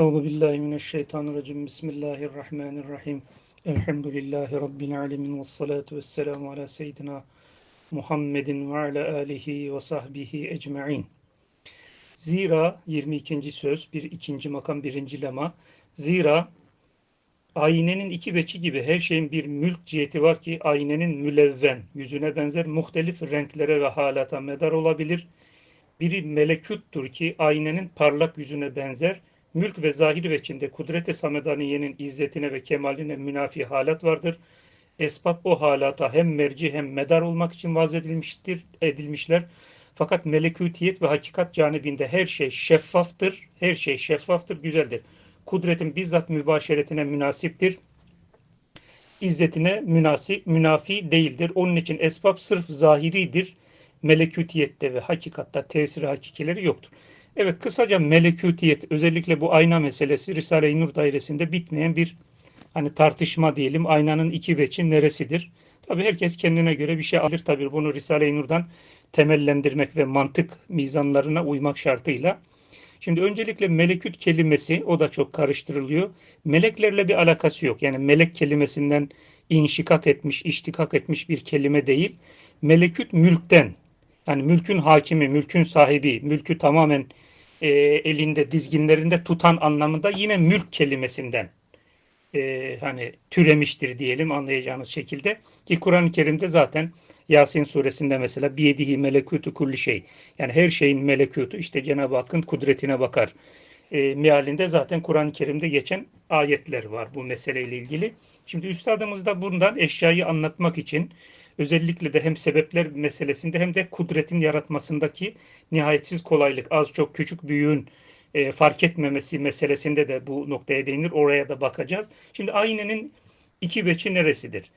Euzu billahi mineşşeytanirracim. Bismillahirrahmanirrahim. Elhamdülillahi rabbil alamin ve salatu vesselamu ala seyyidina Muhammedin ve ala alihi ve sahbihi ecmaîn. Zira 22. söz bir ikinci makam birinci lema. Zira aynenin iki veçi gibi her şeyin bir mülk ciheti var ki aynenin mülevven, yüzüne benzer muhtelif renklere ve halata medar olabilir. Biri melekuttur ki aynenin parlak yüzüne benzer mülk ve zahir veçinde kudret-i samedaniyenin izzetine ve kemaline münafi halat vardır. Esbab o halata hem merci hem medar olmak için vaz edilmiştir, edilmişler. Fakat melekutiyet ve hakikat canibinde her şey şeffaftır, her şey şeffaftır, güzeldir. Kudretin bizzat mübaşeretine münasiptir. İzzetine münasip, münafi değildir. Onun için esbab sırf zahiridir. Melekutiyette ve hakikatta tesiri hakikileri yoktur. Evet kısaca melekutiyet özellikle bu ayna meselesi Risale-i Nur dairesinde bitmeyen bir hani tartışma diyelim. Aynanın iki veçi neresidir? Tabi herkes kendine göre bir şey alır tabi bunu Risale-i Nur'dan temellendirmek ve mantık mizanlarına uymak şartıyla. Şimdi öncelikle melekut kelimesi o da çok karıştırılıyor. Meleklerle bir alakası yok. Yani melek kelimesinden inşikak etmiş, iştikak etmiş bir kelime değil. Melekut mülkten yani mülkün hakimi, mülkün sahibi, mülkü tamamen e, elinde, dizginlerinde tutan anlamında yine mülk kelimesinden e, hani türemiştir diyelim anlayacağınız şekilde. Ki Kur'an-ı Kerim'de zaten Yasin suresinde mesela biyedihi melekutu kulli şey. Yani her şeyin melekutu işte Cenab-ı Hakk'ın kudretine bakar. E, mealinde zaten Kur'an-ı Kerim'de geçen ayetler var bu meseleyle ilgili. Şimdi üstadımız da bundan eşyayı anlatmak için özellikle de hem sebepler meselesinde hem de kudretin yaratmasındaki nihayetsiz kolaylık, az çok küçük büyüğün e, fark etmemesi meselesinde de bu noktaya değinir. Oraya da bakacağız. Şimdi aynenin iki veçi neresidir?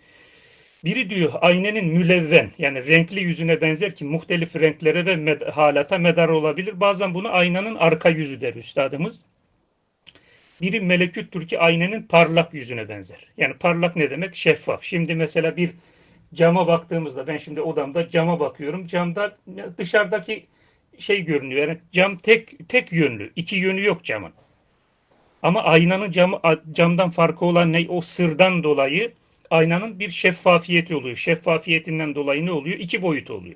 Biri diyor aynenin mülevven yani renkli yüzüne benzer ki muhtelif renklere ve med halata medar olabilir. Bazen bunu aynanın arka yüzü der üstadımız. Biri meleküttür ki aynenin parlak yüzüne benzer. Yani parlak ne demek? Şeffaf. Şimdi mesela bir cama baktığımızda ben şimdi odamda cama bakıyorum. Camda dışarıdaki şey görünüyor. Yani cam tek tek yönlü. iki yönü yok camın. Ama aynanın cam, camdan farkı olan ne? O sırdan dolayı aynanın bir şeffafiyeti oluyor. Şeffafiyetinden dolayı ne oluyor? İki boyut oluyor.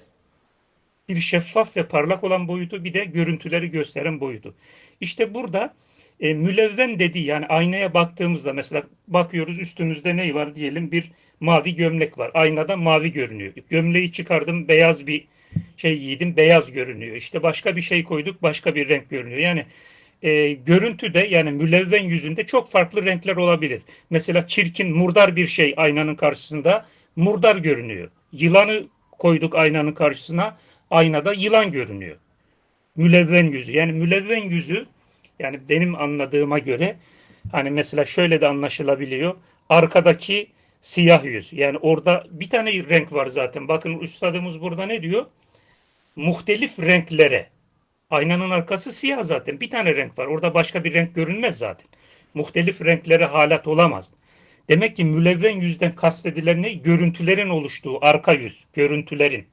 Bir şeffaf ve parlak olan boyutu bir de görüntüleri gösteren boyutu. İşte burada e, mülevven dediği yani aynaya baktığımızda mesela bakıyoruz üstümüzde ne var diyelim bir mavi gömlek var. Aynada mavi görünüyor. Gömleği çıkardım beyaz bir şey giydim beyaz görünüyor. İşte başka bir şey koyduk başka bir renk görünüyor. Yani e, görüntüde yani mülevven yüzünde çok farklı renkler olabilir. Mesela çirkin murdar bir şey aynanın karşısında murdar görünüyor. Yılanı koyduk aynanın karşısına aynada yılan görünüyor. Mülevven yüzü yani mülevven yüzü yani benim anladığıma göre hani mesela şöyle de anlaşılabiliyor. Arkadaki siyah yüz. Yani orada bir tane renk var zaten. Bakın üstadımız burada ne diyor? Muhtelif renklere. Aynanın arkası siyah zaten. Bir tane renk var. Orada başka bir renk görünmez zaten. Muhtelif renklere halat olamaz. Demek ki mülevven yüzden kastedilen ne? Görüntülerin oluştuğu arka yüz. Görüntülerin.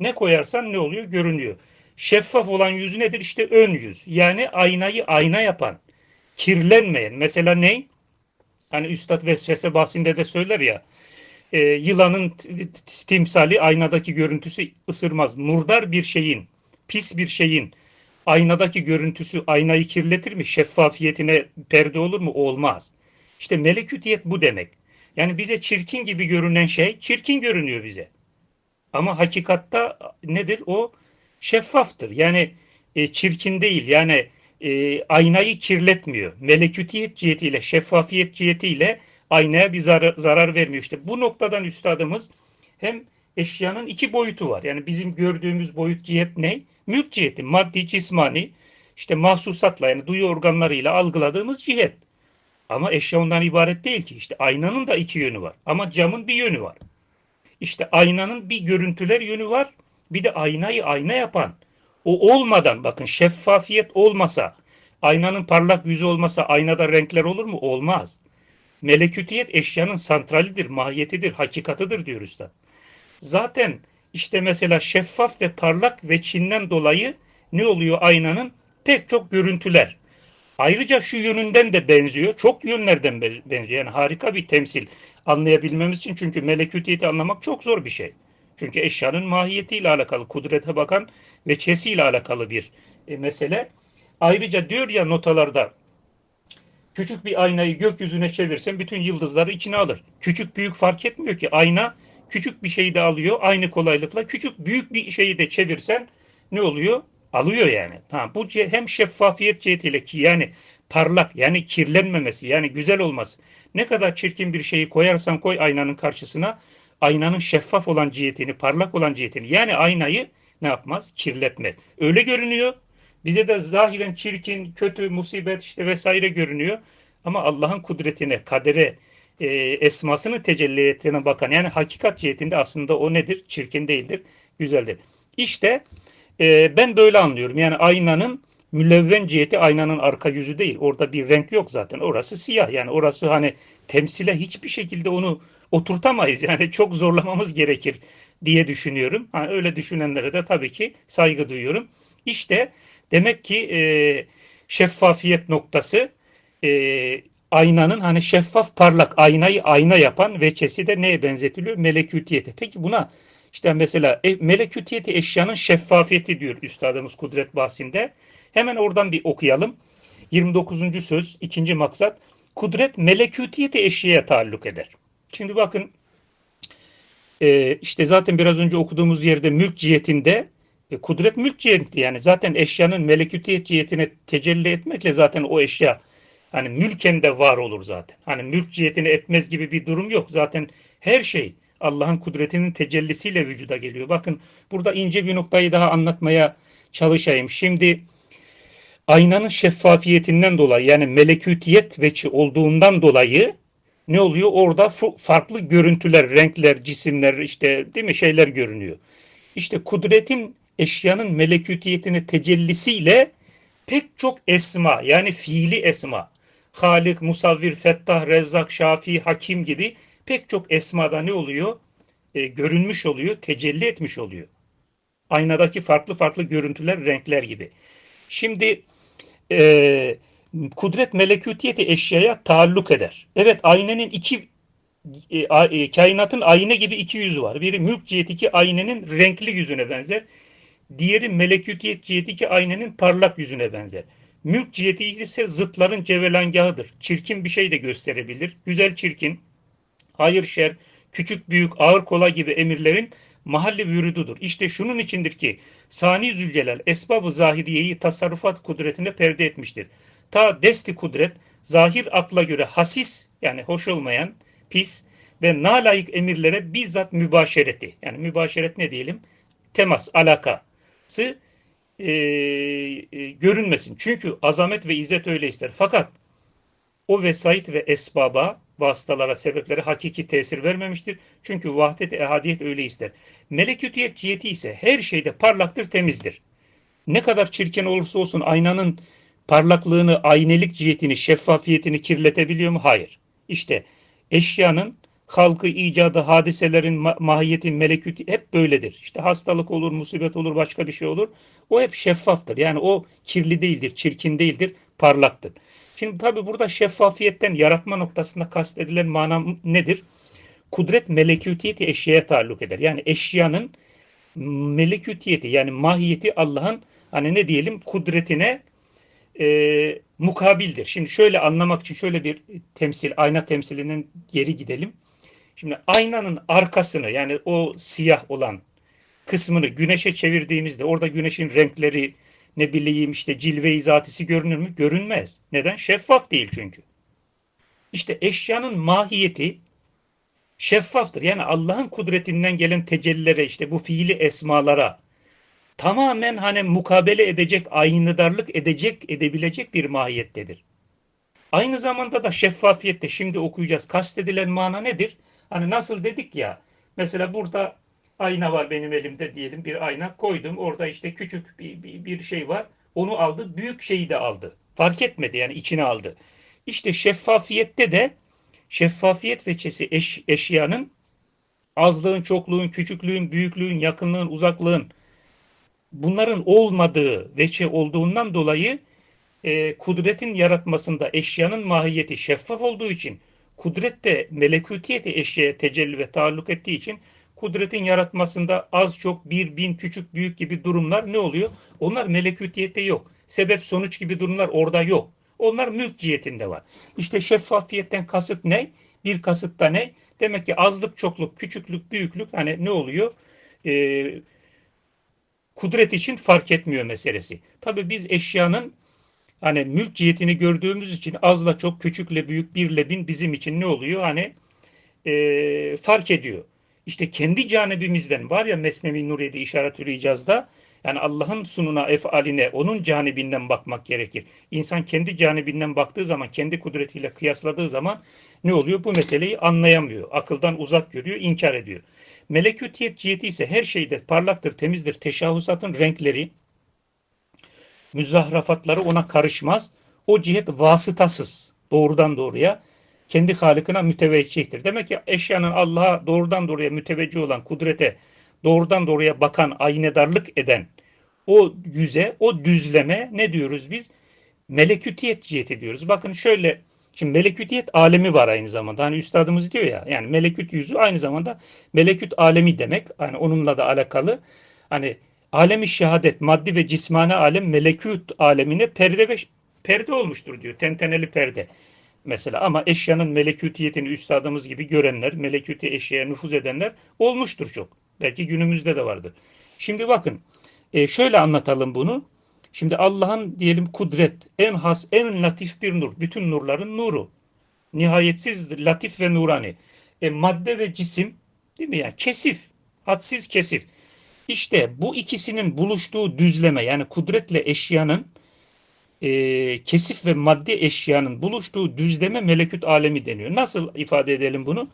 Ne koyarsan ne oluyor? Görünüyor. Şeffaf olan yüz nedir? İşte ön yüz. Yani aynayı ayna yapan. Kirlenmeyen. Mesela ne? Hani Üstad Vesvese bahsinde de söyler ya. E, yılanın timsali aynadaki görüntüsü ısırmaz. Murdar bir şeyin, pis bir şeyin aynadaki görüntüsü aynayı kirletir mi? Şeffafiyetine perde olur mu? Olmaz. İşte melekütiyet bu demek. Yani bize çirkin gibi görünen şey çirkin görünüyor bize. Ama hakikatta nedir? O şeffaftır. Yani e, çirkin değil. Yani e, aynayı kirletmiyor. Melekütiyet cihetiyle, şeffafiyet cihetiyle aynaya bir zarar, zarar vermiyor. İşte bu noktadan üstadımız hem eşyanın iki boyutu var. Yani bizim gördüğümüz boyut cihet ne? Mülk ciheti, maddi, cismani, işte mahsusatla yani duyu organlarıyla algıladığımız cihet. Ama eşya ondan ibaret değil ki. İşte aynanın da iki yönü var. Ama camın bir yönü var. İşte aynanın bir görüntüler yönü var. Bir de aynayı ayna yapan. O olmadan bakın şeffafiyet olmasa, aynanın parlak yüzü olmasa aynada renkler olur mu? Olmaz. Melekütiyet eşyanın santralidir, mahiyetidir, hakikatıdır diyor usta. Zaten işte mesela şeffaf ve parlak ve çinden dolayı ne oluyor aynanın? Pek çok görüntüler. Ayrıca şu yönünden de benziyor. Çok yönlerden benziyor. Yani harika bir temsil anlayabilmemiz için. Çünkü melekutiyeti anlamak çok zor bir şey. Çünkü eşyanın mahiyetiyle alakalı, kudrete bakan ve çesiyle alakalı bir e, mesele. Ayrıca diyor ya notalarda küçük bir aynayı gökyüzüne çevirsen bütün yıldızları içine alır. Küçük büyük fark etmiyor ki. Ayna küçük bir şeyi de alıyor aynı kolaylıkla. Küçük büyük bir şeyi de çevirsen ne oluyor? Alıyor yani. Tamam. Bu hem şeffafiyet cihetiyle ki yani parlak yani kirlenmemesi yani güzel olması. Ne kadar çirkin bir şeyi koyarsan koy aynanın karşısına aynanın şeffaf olan cihetini, parlak olan cihetini yani aynayı ne yapmaz? Kirletmez. Öyle görünüyor. Bize de zahiren çirkin, kötü, musibet işte vesaire görünüyor. Ama Allah'ın kudretine, kadere, e, esmasını tecelliyetine bakan yani hakikat cihetinde aslında o nedir? Çirkin değildir, güzeldir. İşte e, ben böyle anlıyorum. Yani aynanın mülevven ciheti aynanın arka yüzü değil. Orada bir renk yok zaten. Orası siyah. Yani orası hani temsile hiçbir şekilde onu oturtamayız. Yani çok zorlamamız gerekir diye düşünüyorum. Yani öyle düşünenlere de tabii ki saygı duyuyorum. İşte demek ki e, şeffafiyet noktası e, aynanın hani şeffaf parlak aynayı ayna yapan veçesi de neye benzetiliyor? Melekutiyete. Peki buna işte mesela e, melekutiyeti eşyanın şeffafiyeti diyor üstadımız Kudret bahsinde. Hemen oradan bir okuyalım. 29. söz, ikinci maksat. Kudret melekutiyeti eşyaya taalluk eder. Şimdi bakın e, işte zaten biraz önce okuduğumuz yerde mülk cihetinde e, kudret mülk ciheti yani zaten eşyanın melekutiyet cihetine tecelli etmekle zaten o eşya hani mülken de var olur zaten. Hani mülk cihetini etmez gibi bir durum yok. Zaten her şey Allah'ın kudretinin tecellisiyle vücuda geliyor. Bakın burada ince bir noktayı daha anlatmaya çalışayım. Şimdi aynanın şeffafiyetinden dolayı yani melekutiyet veçi olduğundan dolayı ne oluyor? Orada farklı görüntüler, renkler, cisimler işte değil mi şeyler görünüyor. İşte kudretin eşyanın melekutiyetini tecellisiyle pek çok esma yani fiili esma Halik, Musavvir, Fettah, Rezzak, Şafi, Hakim gibi pek çok esmada ne oluyor? E, görünmüş oluyor, tecelli etmiş oluyor. Aynadaki farklı farklı görüntüler, renkler gibi. Şimdi e, kudret melekutiyeti eşyaya taalluk eder. Evet aynenin iki e, e, kainatın ayna gibi iki yüzü var. Biri mülk cihetiki aynenin renkli yüzüne benzer. Diğeri melekutiyet cihetiki aynenin parlak yüzüne benzer. Mülk ciheti ise zıtların cevelangahıdır. Çirkin bir şey de gösterebilir. Güzel çirkin, hayır şer, küçük büyük, ağır kolay gibi emirlerin mahalli vürüdudur. İşte şunun içindir ki Sani Zülcelal esbabı zahiriyeyi tasarrufat kudretine perde etmiştir. Ta desti kudret zahir akla göre hasis yani hoş olmayan, pis ve nalayık emirlere bizzat mübaşereti yani mübaşeret ne diyelim? Temas, alakası e, e, görünmesin. Çünkü azamet ve izzet öyle ister. Fakat o vesait ve esbaba, vasıtalara, sebeplere hakiki tesir vermemiştir. Çünkü vahdet ehadiyet öyle ister. Melekutiyet ciheti ise her şeyde parlaktır, temizdir. Ne kadar çirkin olursa olsun aynanın parlaklığını, aynelik cihetini, şeffafiyetini kirletebiliyor mu? Hayır. İşte eşyanın halkı, icadı, hadiselerin ma mahiyeti, hep böyledir. İşte hastalık olur, musibet olur, başka bir şey olur. O hep şeffaftır. Yani o kirli değildir, çirkin değildir, parlaktır. Şimdi tabi burada şeffafiyetten yaratma noktasında kastedilen mana nedir? Kudret melekutiyeti eşyaya taalluk eder. Yani eşyanın melekutiyeti yani mahiyeti Allah'ın hani ne diyelim kudretine e, mukabildir. Şimdi şöyle anlamak için şöyle bir temsil, ayna temsilinin geri gidelim. Şimdi aynanın arkasını yani o siyah olan kısmını güneşe çevirdiğimizde orada güneşin renkleri ne bileyim işte cilve-i zatisi görünür mü? Görünmez. Neden? Şeffaf değil çünkü. İşte eşyanın mahiyeti şeffaftır. Yani Allah'ın kudretinden gelen tecellilere işte bu fiili esmalara tamamen hani mukabele edecek, aynıdarlık edecek, edebilecek bir mahiyettedir. Aynı zamanda da şeffafiyette şimdi okuyacağız. Kastedilen mana nedir? Hani nasıl dedik ya mesela burada ayna var benim elimde diyelim bir ayna koydum. Orada işte küçük bir, bir, bir şey var. Onu aldı. Büyük şeyi de aldı. Fark etmedi yani içine aldı. İşte şeffafiyette de şeffafiyet veçesi eş, eşyanın azlığın, çokluğun, küçüklüğün, büyüklüğün, yakınlığın, uzaklığın bunların olmadığı veçe olduğundan dolayı e, kudretin yaratmasında eşyanın mahiyeti şeffaf olduğu için kudret de melekutiyeti eşyaya tecelli ve taalluk ettiği için kudretin yaratmasında az çok bir bin küçük büyük gibi durumlar ne oluyor? Onlar melekutiyette yok. Sebep sonuç gibi durumlar orada yok. Onlar mülk cihetinde var. İşte şeffafiyetten kasıt ne? Bir kasıt da ne? Demek ki azlık, çokluk, küçüklük, büyüklük hani ne oluyor? Ee, kudret için fark etmiyor meselesi. Tabii biz eşyanın hani mülk cihetini gördüğümüz için azla çok, küçükle büyük, birle bin bizim için ne oluyor? Hani e, fark ediyor. İşte kendi canibimizden var ya Mesnevi Nuriye'de işaret icazda yani Allah'ın sununa, efaline, onun canibinden bakmak gerekir. İnsan kendi canibinden baktığı zaman, kendi kudretiyle kıyasladığı zaman ne oluyor? Bu meseleyi anlayamıyor. Akıldan uzak görüyor, inkar ediyor. Melekutiyet ciheti ise her şeyde parlaktır, temizdir. Teşahhusatın renkleri, müzahrafatları ona karışmaz. O cihet vasıtasız, doğrudan doğruya kendi halikine müteveccihtir. Demek ki eşyanın Allah'a doğrudan doğruya müteveccih olan kudrete, doğrudan doğruya bakan, aynedarlık eden o yüze, o düzleme ne diyoruz biz? Melekütiyet ciheti diyoruz. Bakın şöyle, şimdi melekütiyet alemi var aynı zamanda. Hani üstadımız diyor ya, yani meleküt yüzü aynı zamanda meleküt alemi demek. Hani onunla da alakalı. Hani alemi şehadet, maddi ve cismane alem meleküt alemine perde ve perde olmuştur diyor. Tenteneli perde mesela ama eşyanın melekutiyetini üstadımız gibi görenler, melekuti eşyaya nüfuz edenler olmuştur çok. Belki günümüzde de vardır. Şimdi bakın e, şöyle anlatalım bunu. Şimdi Allah'ın diyelim kudret en has, en latif bir nur. Bütün nurların nuru. Nihayetsiz latif ve nurani. E, madde ve cisim değil mi yani kesif, hadsiz kesif. İşte bu ikisinin buluştuğu düzleme yani kudretle eşyanın e, kesif ve maddi eşyanın buluştuğu düzleme melekut alemi deniyor. Nasıl ifade edelim bunu?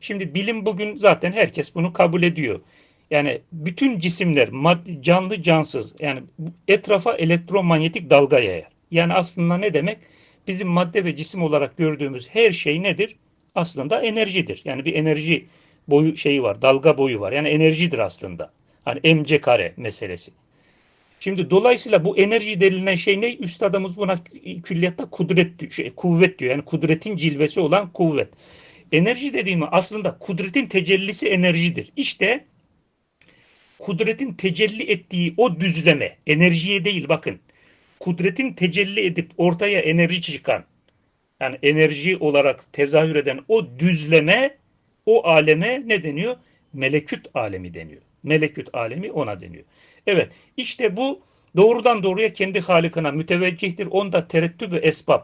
Şimdi bilim bugün zaten herkes bunu kabul ediyor. Yani bütün cisimler maddi, canlı cansız yani etrafa elektromanyetik dalga yayar. Yani aslında ne demek? Bizim madde ve cisim olarak gördüğümüz her şey nedir? Aslında enerjidir. Yani bir enerji boyu şeyi var, dalga boyu var. Yani enerjidir aslında. Hani mc kare meselesi. Şimdi dolayısıyla bu enerji denilen şey ne? Üstadımız buna külliyatta kudret, şey, kuvvet diyor. Yani kudretin cilvesi olan kuvvet. Enerji dediğimi aslında kudretin tecellisi enerjidir. İşte kudretin tecelli ettiği o düzleme, enerjiye değil bakın. Kudretin tecelli edip ortaya enerji çıkan, yani enerji olarak tezahür eden o düzleme, o aleme ne deniyor? Meleküt alemi deniyor. Meleküt alemi ona deniyor. Evet işte bu doğrudan doğruya kendi halikına müteveccihtir. Onda terettübü esbab,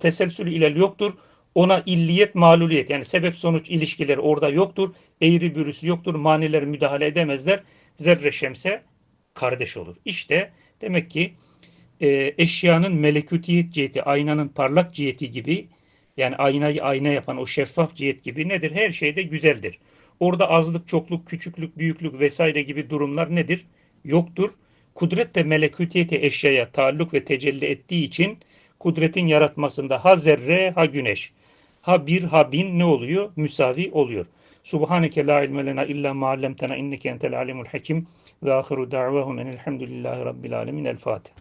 teselsülü ilel yoktur. Ona illiyet, maluliyet yani sebep sonuç ilişkileri orada yoktur. Eğri bürüsü yoktur. Maniler müdahale edemezler. Zerre şemse kardeş olur. İşte demek ki e, eşyanın melekutiyet ciheti, aynanın parlak ciheti gibi yani aynayı ayna yapan o şeffaf cihet gibi nedir? Her şeyde güzeldir. Orada azlık, çokluk, küçüklük, büyüklük vesaire gibi durumlar nedir? Yoktur. Kudret de melekutiyeti eşyaya taalluk ve tecelli ettiği için kudretin yaratmasında ha zerre ha güneş, ha bir ha bin ne oluyor? Müsavi oluyor. Subhaneke la ilme lena illa ma allamtena inneke entel alimul hakim ve ahiru da'vahum enelhamdülillahi rabbil alemin. El Fatiha.